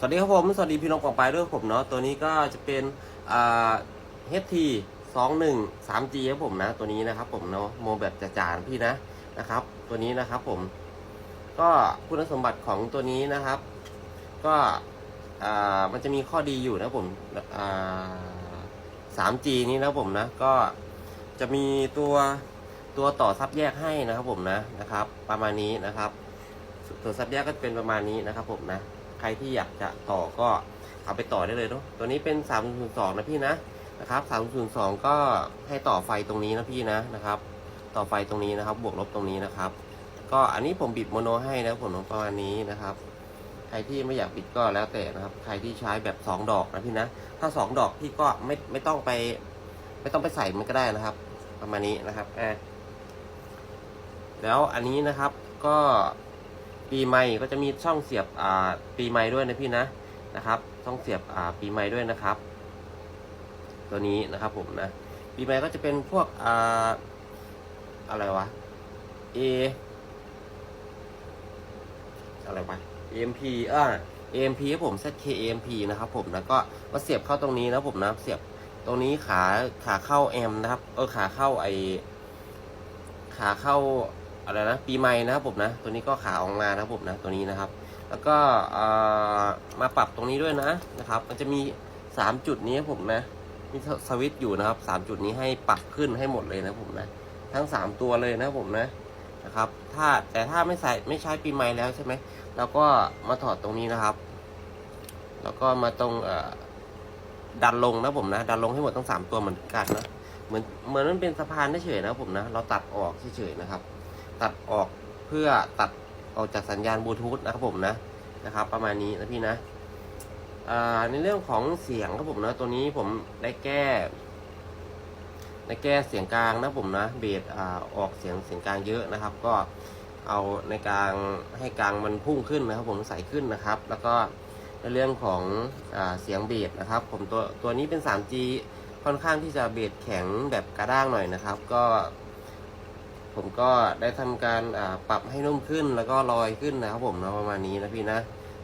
สวัสดีครับผม สวัสดีพี่น้องกองไปายด้วยผมเนาะ ตัวนี้ก็จะเป็นอ่า HT 21 3G ครับผมนะ ตัวนี้นะครับผมเนาะ โมแบบจานๆพี่นะ นะครับ ตัวนี้นะครับผม ก็คุณสมบัติของตัวนี้นะครับ ก็อ่า มันจะมีข้อดีอยู่นะผม อ่า 3G นี้นะผมนะ ก็จะมีตัวตัวต่อซับแยกให้นะครับผมนะ นะครับ ประมาณนี้นะครับ ตัวซับแยกก็จะเป็นประมาณนี้นะครับผมนะ ใครที่อยากจะต่อก็เอาไปต่อได้เลยเนาะตัวนี้เป็น 302 นะพี่นะนะครับ 302 ก็ให้ต่อไฟตรงนี้นะพี่นะนะครับ ต่อไฟตรงนี้นะครับ บวกลบตรงนี้นะครับ ก็อันนี้ผมบิดโมโนให้นะผมประมาณนี้นะครับ ใครที่ไม่อยากบิดก็แล้วแต่นะครับ ใครที่ใช้แบบ 2 ดอกนะพี่นะ ถ้า 2 ดอกพี่ก็ไม่ไม่ต้องไป ไม่ต้องไปใส่มันก็ได้นะครับ ประมาณนี้นะครับอะแล้วอันนี้นะครับก็ ปีใหม่ก็จะมีช่องเสียบอ่าปีใหม่ด้วยนะพี่นะนะครับช่องเสียบอ่าปีใหม่ด้วยนะครับ ตัวนี้นะครับผมนะปีใหม่ก็จะเป็นพวกอ่าอะไรวะ A อะไรวะ AMP อ่า AMP ครับผม ZK AMP นะครับผมแล้วก็มาเสียบเข้าตรงนี้นะผมนะเสียบตรงนี้ขาขาเข้าแอมนะครับเออขาเข้าไอขาเข้า อะไรนะปีใหม่นะครับผมนะ ตัวนี้ก็ขาออกมานะครับผมนะตัวนี้นะครับ แล้วก็มาปรับตรงนี้ด้วยนะนะครับ มันจะมี 3 จุดนี้ผมนะมีสวิตช์อยู่นะครับ 3 จุดนี้ให้ปรับขึ้นให้หมดเลยนะผมนะ ทั้ง 3 ตัวเลยนะผมนะนะครับ ถ้าแต่ถ้าไม่ใส่ไม่ใช้ปีใหม่แล้วใช่ไหมเราก็มาถอดตรงนี้นะครับ แล้วก็มาตรงดันลงนะผมนะ ดันลงให้หมดทั้ง 3 ตัวเหมือนกันนะเหมือนเหมือนมันเป็นสะพานเฉยๆนะผมนะ เราตัดออกเฉยๆนะครับ ตัดออกเพื่อตัดออกจากสัญญาณบลูทูธนะครับผมนะนะครับ ประมาณนี้นะพี่นะอ่าในเรื่องของเสียงครับผมนะตัวนี้ผมได้แก้ได้แก้เสียงกลางนะผมนะเบสอออกเสียงเสียงกลางเยอะนะครับ ก็เอาในกลางให้กลางมันพุ่งขึ้นนะครับ ผมใสขึ้นนะครับ แล้วก็ในเรื่องของอเสียงเบสนะครับ ผมตัวตัวนี้เป็น 3G ค่อนข้างที่จะเบสแข็งแบบกระด้างหน่อยนะครับ ก็ ผมก็ได้ทำการปรับให้นุ่มขึ้นแล้วก็ลอยขึ้นนะครับผมนะประมาณนี้นะพี่นะ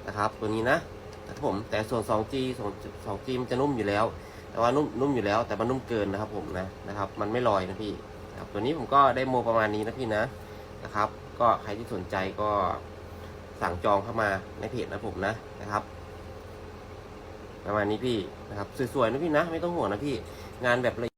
นะครับ ตัวนี้นะนะครับผมแต่ส่วน 2G 2 2G มันจะนุ่มอยู่แล้ว แต่ว่านุ่มนุ่มอยู่แล้ว แต่มันนุ่มเกินนะครับผมนะนะครับ มันไม่ลอยนะพี่นะครับตัวนี้ผมก็ได้โมประมาณนี้นะพี่นะนะครับ ก็ใครที่สนใจก็สั่งจองเข้ามาในเพจนะผมนะนะครับ ประมาณนี้พี่นะครับสวยๆนะพี่นะ ไม่ต้องห่วงนะพี่งานแบบละ